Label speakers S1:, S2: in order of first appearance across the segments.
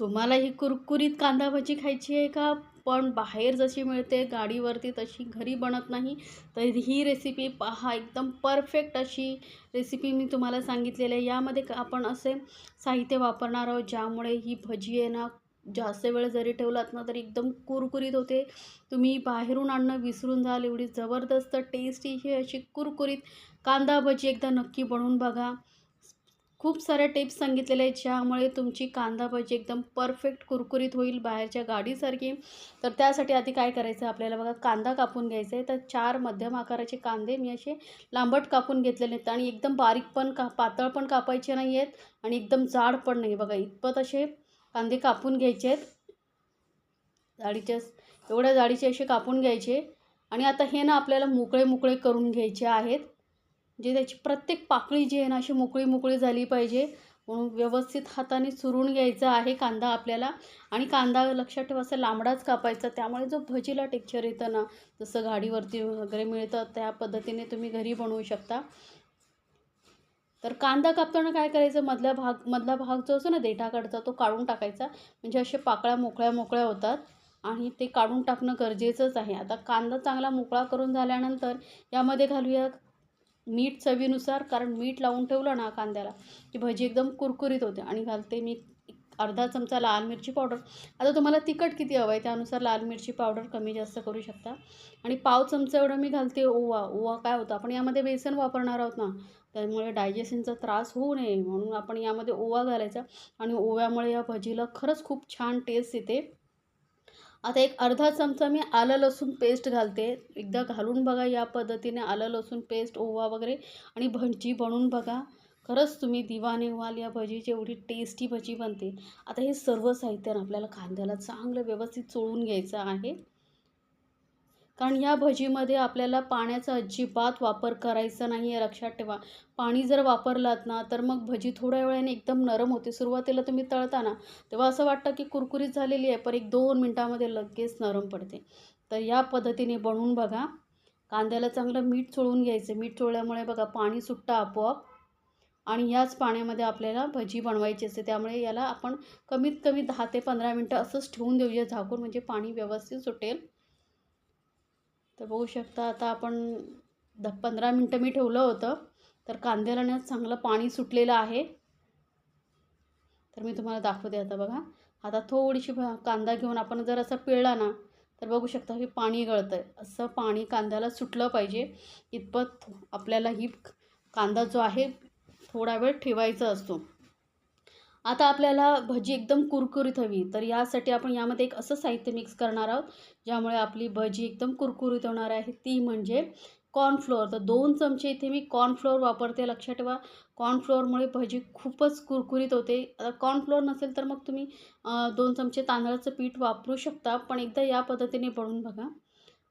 S1: तुम्हाला ही कुरकुरीत कांदा भजी खायची आहे का? पण बाहेर जशी मिळते गाडीवरती तशी घरी बनत नाही. तर ही रेसिपी पहा एकदम परफेक्ट अशी रेसिपी मी तुम्हाला सांगितलेली आहे. यामध्ये आपण असे साहित्य वापरणार आहोत ज्यामुळे ही भजी आहे ना जास्त वेळ जरी ठेवलात ना तरी एकदम कुरकुरीत होते. तुम्ही बाहेरून आणणं विसरून जाल एवढी जबरदस्त टेस्टी ही अशी कुरकुरीत कांदा भजी एकदा नक्की बनवून बघा. खूप साऱ्या टिप्स सांगितलेल्या आहेत ज्यामुळे तुमची कांदा भजी एकदम परफेक्ट कुरकुरीत होईल बाहेरच्या गाडीसारखी. तर त्यासाठी आधी काय करायचं? आपल्याला बघा कांदा कापून घ्यायचा आहे. तर चार मध्यम आकाराचे कांदे मी असे लांबट कापून घेतलेले आहेत आणि एकदम बारीक पण का पातळ पण कापायचे नाही आहेत आणि एकदम जाड पण नाही. बघा इतपत असे कांदे कापून घ्यायचे आहेत. जाडीचे एवढ्या जाडीचे असे कापून घ्यायचे. आणि आता हे ना आपल्याला मोकळे मोकळे करून घ्यायचे आहेत. जे त्याची प्रत्येक पाकळी जी आहे ना अशी मोकळी मोकळी झाली पाहिजे. म्हणून व्यवस्थित हाताने चुरून घ्यायचा आहे कांदा आपल्याला. आणि कांदा लक्षात ठेवा असं लांबडाच कापायचा. त्यामुळे जो भजीला टेक्चर येतं ना जसं गाडीवरती वगैरे मिळतं त्या पद्धतीने तुम्ही घरी बनवू शकता. तर कांदा कापताना काय करायचं? मधल्या भाग मधला भाग जो असतो ना देठाकडचा तो काढून टाकायचा. म्हणजे असे पाकळ्या मोकळ्या मोकळ्या होतात. आणि ते काढून टाकणं गरजेचंच आहे. आता कांदा चांगला मोकळा करून झाल्यानंतर यामध्ये घालूया मीठ चवीनुसार कारण मीठ लावून ठेवलं ना कांद्याला की भजी एकदम कुरकुरीत होते. आणि घालते मी अर्धा चमचा लाल मिरची पावडर. आता तुम्हाला तिखट किती हवं आहे त्यानुसार लाल मिरची पावडर कमी जास्त करू शकता. आणि पाव चमचा एवढं मी घालते ओवा. ओवा काय होतं आपण यामध्ये बेसन वापरणार आहोत ना त्यामुळे डायजेशनचा त्रास होऊ नये. म्हणून आपण यामध्ये ओवा घालायचा. आणि ओव्यामुळे या भजीला खरंच खूप छान टेस्ट येते. आता एक अर्धा चमचा मी आलं लसूण पेस्ट घालते. एकदा घालून बघा या पद्धतीने आलं लसूण पेस्ट ओवा वगैरे आणि भजी बनवून बघा. खरंच तुम्ही दिवाने व्हाल या भजीची एवढी टेस्टी भजी बनते. आता हे सर्व साहित्यानं आपल्याला कांद्याला चांगलं व्यवस्थित चोळून घ्यायचं आहे. कारण ह्या भजीमध्ये आपल्याला पाण्याचा अजिबात वापर करायचा नाही आहे लक्षात ठेवा. पाणी जर वापरलात ना तर मग भजी थोड्या वेळाने एकदम नरम होते. सुरुवातीला तुम्ही तळता ना तेव्हा असं वाटतं की कुरकुरीत झालेली आहे पण एक दोन मिनटामध्ये लगेच नरम पडते. तर या पद्धतीने बनवून बघा. कांद्याला चांगलं मीठ चोळून घ्यायचं. मीठ चोळल्यामुळे बघा पाणी सुटतं आपोआप आणि ह्याच पाण्यामध्ये आपल्याला भजी बनवायची असते. त्यामुळे याला आपण कमीत कमी दहा ते पंधरा मिनटं असंच ठेवून देऊया. झाकून म्हणजे पाणी व्यवस्थित सुटेल. तर बघू शकता आता आपण द पंधरा मिनटं मी ठेवलं होतं तर कांद्याला ना चांगलं पाणी सुटलेलं आहे. तर मी तुम्हाला दाखवते आता बघा. आता थोडीशी कांदा घेऊन आपण जर असं पिळला ना तर बघू शकता की पाणी गळतं आहे असं पाणी कांद्याला सुटलं पाहिजे. इतपत आपल्याला ही कांदा जो आहे थोडा वेळ ठेवायचा असतो. आता आपल्याला भजी एकदम कुरकुरीत हवी. तर यासाठी आपण यामध्ये एक असं साहित्य मिक्स करणार आहोत ज्यामुळे आपली भजी एकदम कुरकुरीत होणार आहे. ती म्हणजे कॉर्नफ्लोअर तर दोन चमचे इथे मी कॉर्नफ्लोअर वापरते लक्षात ठेवा. कॉर्नफ्लोअरमुळे भजी खूपच कुरकुरीत होते. आता कॉर्नफ्लोअर नसेल तर मग तुम्ही दोन चमचे तांदळाचं पीठ वापरू शकता पण एकदा या पद्धतीने बनवून बघा.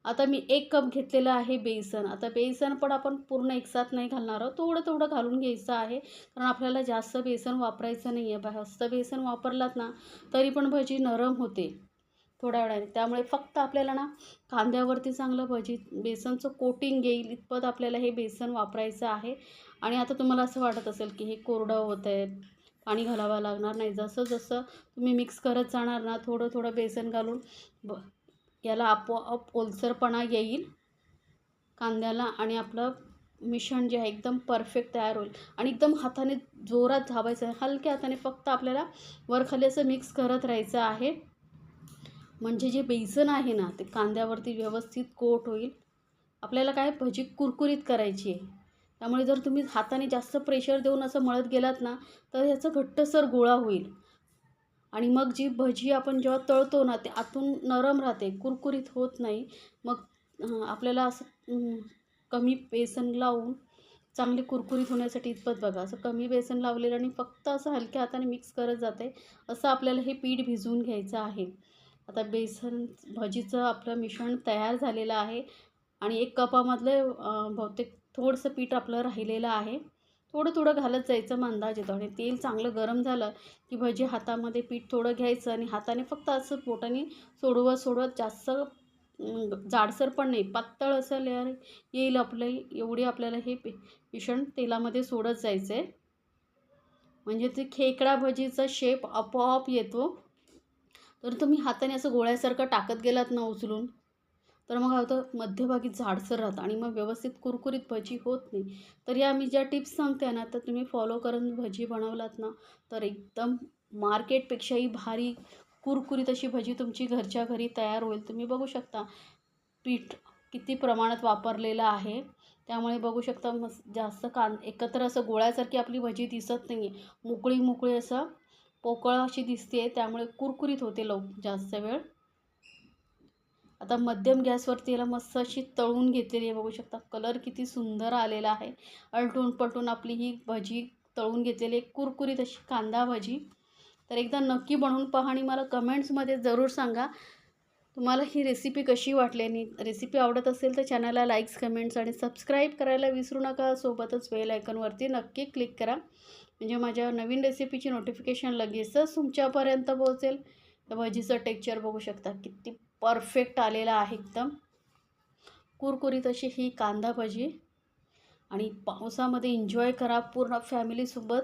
S1: आता मी एक कप घेतलेलं आहे बेसन. आता बेसन पण आपण पूर्ण एकसाथ नाही घालणार आहोत. थोडं थोडं घालून घ्यायचं आहे. कारण आपल्याला जास्त बेसन वापरायचं नाही आहे जास्त बेसन वापरलात ना तरी पण भजी नरम होते थोड्या वेळाने. त्यामुळे फक्त आपल्याला ना कांद्यावरती चांगलं भजी बेसनचं कोटिंग येईल इतपत आपल्याला हे बेसन वापरायचं आहे. आणि आता तुम्हाला असं वाटत असेल की हे कोरडं होत आहे पाणी घालावं लागणार नाही. जसं जसं तुम्ही मिक्स करत जाणार ना थोडं थोडं बेसन घालून ब याला आपोआप ओलसरपणा येईल कांद्याला आणि आपलं मिश्रण जे आहे एकदम परफेक्ट तयार होईल. आणि एकदम हाताने जोरात धावायचं आहे. हलक्या हाताने फक्त आपल्याला वरखाली असं मिक्स करत राहायचं आहे. म्हणजे जे बेसन आहे ना ते कांद्यावरती व्यवस्थित कोट होईल. आपल्याला काय भजी कुरकुरीत करायची आहे. त्यामुळे जर तुम्ही हाताने जास्त प्रेशर देऊन असं मळत गेलात ना तर ह्याचं घट्टसर गोळा होईल. आणि मग जी भजी आपण जेव्हा तळतो ना ते आतून नरम राहते कुरकुरीत होत नाही. मग आपल्याला असं कमी बेसन लावून चांगली कुरकुरीत होण्यासाठी इतपत बघा. असं कमी बेसन लावलेलं आणि फक्त असं हलक्या हाताने मिक्स करत जाते असं आपल्याला हे पीठ भिजवून घ्यायचं आहे. आता बेसन भजीचं आपलं मिश्रण तयार झालेलं आहे आणि एक कपामधलं बहुतेक थोडंसं पीठ आपलं राहिलेलं आहे. थोडं थोडं घालत जायचं मंदाज येतो आणि तेल चांगलं गरम झालं की भजी हातामध्ये पीठ थोडं घ्यायचं आणि हाताने फक्त असं पोटाने सोडवत सोडवत जास्त जाडसर पण नाही. पातळ असं लेअर येईल आपलं एवढी आपल्याला हे मिश्रण तेलामध्ये सोडत जायचं आहे म्हणजे ते खेकडा भजीचा शेप आपोआप येतो. तर तुम्ही हाताने असं गोळ्यासारखं टाकत गेलात ना उचलून तर मग काय होतं मध्यभागी झाडसर राहतं आणि मग व्यवस्थित कुरकुरीत भजी होत नाही. तर या मी ज्या टिप्स सांगते ना तर तुम्ही फॉलो करून भजी बनवलात ना तर एकदम मार्केटपेक्षाही भारी कुरकुरीत अशी भजी तुमची घरच्या घरी तयार होईल. तुम्ही बघू शकता पीठ किती प्रमाणात वापरलेलं आहे. त्यामुळे बघू शकता मस् जास्त कान एकत्र असं गोळ्यासारखी आपली भजी दिसत नाही आहे मोकळी मोकळी असं पोकळ अशी दिसते त्यामुळे कुरकुरीत होते लव जास्त वेळ. आता मध्यम गॅसवरती याला मस्त अशी तळून घेतलेली आहे बघू शकता. कलर किती सुंदर आलेला आहे. अलटून पलटून आपली ही भजी तळून घेतलेली आहे. कुरकुरीत अशी कांदा भजी. तर एकदा नक्की बनवून पहा आणि मला कमेंट्समध्ये जरूर सांगा तुम्हाला ही रेसिपी कशी वाटली आणि रेसिपी आवडत असेल तर चॅनलला लाईक्स कमेंट्स आणि सबस्क्राईब करायला विसरू नका. सोबतच बेल आयकॉनवरती नक्की क्लिक करा. म्हणजे माझ्या नवीन रेसिपीची नोटिफिकेशन लगेचच तुमच्यापर्यंत पोहोचेल. त्या भजीचं टेक्चर बघू शकता. किती परफेक्ट आलेला आहे एकदम. कुरकुरीत अशी ही कांदा भजी. आणि पावसामध्ये एन्जॉय करा पूर्ण फॅमिलीसोबत